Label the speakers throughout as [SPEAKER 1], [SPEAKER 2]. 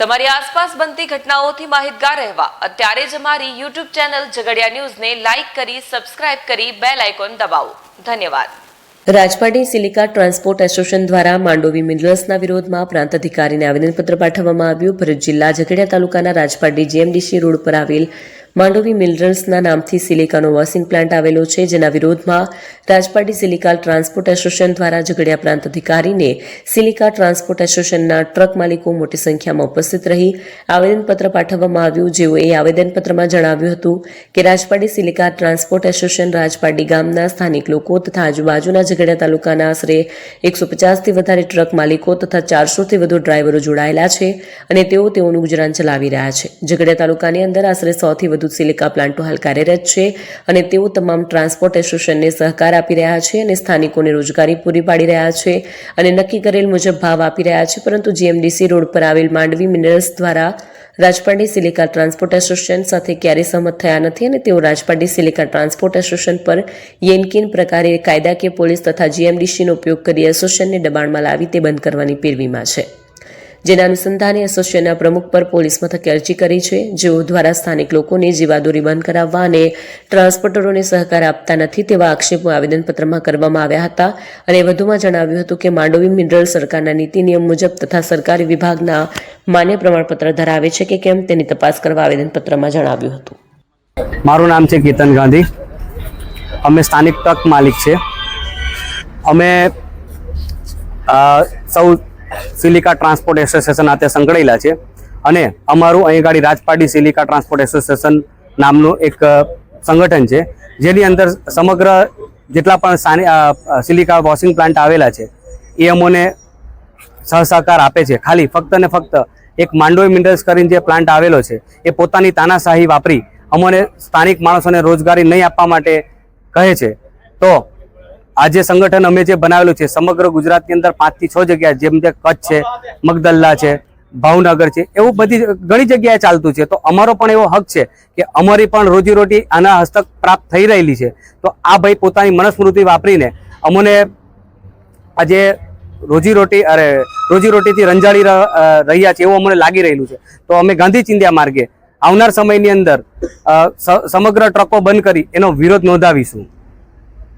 [SPEAKER 1] તમારી આસપાસ બનતી ઘટનાઓથી માહિતગાર રહેવા. અત્યારે જ અમારી યુટ્યુબ ચેનલ ઝઘડિયા ન્યૂઝને લાઇક કરી, સબસ્ક્રાઇબ કરી, બેલ આઇકોન દબાવો. ધન્યવાદ.
[SPEAKER 2] રાજપાટી સિલિકા ટ્રાન્સપોર્ટ એસોસિએશન દ્વારા માંડોવી મિનરલ્સના વિરોધમાં પ્રાંત અધિકારીને આવેદનપત્ર પાઠવવામાં આવ્યું. ભરૂચ જિલ્લા ઝઘડિયા તાલુકાના રાજપાટી જીએમડીસી રોડ પર આવેલ માંડોવી મિનરલ્સના નામથી સિલિકાનો વોશિંગ પ્લાન્ટ આવેલો છે, જેના વિરોધમાં રાજપાટી સિલિકા ટ્રાન્સપોર્ટ એસોસિએશન દ્વારા ઝઘડિયા પ્રાંત અધિકારીને સિલિકા ટ્રાન્સપોર્ટ એસોસિએશનના ટ્રક માલિકો મોટી સંખ્યામાં ઉપસ્થિત રહી આવેદનપત્ર પાઠવવામાં આવ્યું. જેઓએ આવેદનપત્રમાં જણાવ્યું હતું કે Rajpati silica transport association Rajpati ગામના સ્થાનિક લોકો તથા આજુબાજુના ઝઘડિયા તાલુકાના આશરે એકસો પચાસથી વધારે ટ્રક માલિકો તથા ચારસોથી વધુ ડ્રાઈવરો જોડાયેલા છે અને તેઓ તેઓનું ગુજરાન ચલાવી રહ્યા છે. ઝઘડિયા તાલુકાની અંદર આશરે સોથી વધુ સિલિકા પ્લાન્ટો હાલ કાર્યરત છે અને તેઓ તમામ ટ્રાન્સપોર્ટ એસોસિએશનને સહકાર આપી રહ્યા છે અને સ્થાનિકોને રોજગારી પૂરી પાડી રહ્યા છે અને નક્કી કરેલ મુજબ ભાવ આપી રહ્યા છે, પરંતુ જીએમડીસી રોડ પર આવેલ માંડવી મિનરલ્સ દ્વારા રાજપાટી સિલિકા ટ્રાન્સપોર્ટ એસોસિએશન સાથે ક્યારેય સહમત થયા નથી અને તેઓ રાજપાટી સિલિકા ટ્રાન્સપોર્ટ એસોસિએશન પર યેનકીન પ્રકારે કાયદાકીય પોલીસ તથા જીએમડીસીનો ઉપયોગ કરી એસોસિએશનને દબાણમાં લાવી તે બંધ કરવાની પેરવીમાં છે. જેના અનુસંધાને એસોસિએશનના પ્રમુખ પર પોલીસ મથકે અરજી કરી છે. જેઓ દ્વારા સ્થાનિક લોકોને જીવાદોરી બંધ કરાવવા અને ટ્રાન્સપોર્ટરોને સહકાર આપતા નથી તેવા આક્ષેપો આવેદનપત્રમાં કરવામાં આવ્યા હતા. અને વધુમાં જણાવ્યું હતું કે માંડોવી મિનરલ સરકારના નીતિ નિયમ મુજબ તથા સરકારી વિભાગના માન્ય પ્રમાણપત્ર ધરાવે છે કે કેમ તેની તપાસ કરવા આવેદનપત્રમાં જણાવ્યું હતું.
[SPEAKER 3] મારું નામ છે કેતન ગાંધી. અમે સ્થાનિક તક માલિક છે. અમે સૌ સિલિકા ટ્રાન્સપોર્ટ એસોસિએશન સાથે સંકળાયેલા છે. અને અમારું અહીં ગાડી રાજપાટી સિલિકા ટ્રાન્સપોર્ટ એસોસિએશન નામનું એક સંગઠન છે. જેની અંદર સમગ્ર જેટલા પણ સિલિકા વોશિંગ પ્લાન્ટ આવેલા છે, એ અમોને સહસહકાર આપે છે. ખાલી ફક્ત ને ફક્ત એક માંડોઈ મિનરલ્સ કરીને જે પ્લાન્ટ આવેલો છે, એ પોતાની તાનાશાહી વાપરી અમોને સ્થાનિક માણસોને રોજગારી નહીં આપવા માટે કહે છે. તો આ જે સંગઠન અમે જે બનાવેલું છે, સમગ્ર ગુજરાતની અંદર પાંચથી છ જગ્યા જેમ કે કચ્છ છે, મગદલ્લા છે, ભાવનગર છે, એવું બધી ઘણી જગ્યાએ ચાલતું છે. તો અમારો પણ એવો હક છે કે અમારી પણ રોજીરોટી આના હસ્તક પ્રાપ્ત થઈ રહેલી છે. તો આ ભાઈ પોતાની મનસ્મૃતિ વાપરીને અમને આજે રોજીરોટી, અરે, રોજીરોટીથી રંજાડી રહ્યા છે, એવું અમને લાગી રહેલું છે. તો અમે ગાંધી ચિંધ્યા માર્ગે આવનાર સમયની અંદર સમગ્ર ટ્રકો બંધ કરી એનો વિરોધ નોંધાવીશું
[SPEAKER 4] તમારે શું શું માંગ છે ખાસ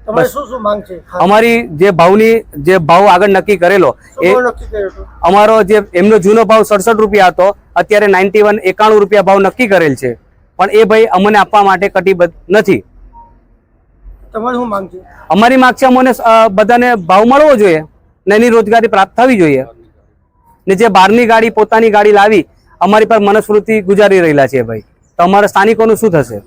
[SPEAKER 3] અમારી જે ભાવની જે ભાવ આગળ નક્કી કરેલો એ અમારો જે એમનો જૂનો ભાવ સડસઠ રૂપિયા હતો અત્યારે નાઇન્ટી વન એકાણું રૂપિયા ભાવ નક્કી કરેલ છે. પણ એ ભાઈ અમને આપવા માટે કટિબદ્ધ નથી.
[SPEAKER 4] તમારે માંગ છે?
[SPEAKER 3] અમારી માગ છે અમને બધાને ભાવ મળવો જોઈએ ને એની રોજગારી પ્રાપ્ત થવી જોઈએ. ને જે બહારની ગાડી પોતાની ગાડી લાવી અમારી પર મનસ્મૃતિ ગુજારી રહેલા છે ભાઈ. તો અમારા સ્થાનિકોનું શું થશે?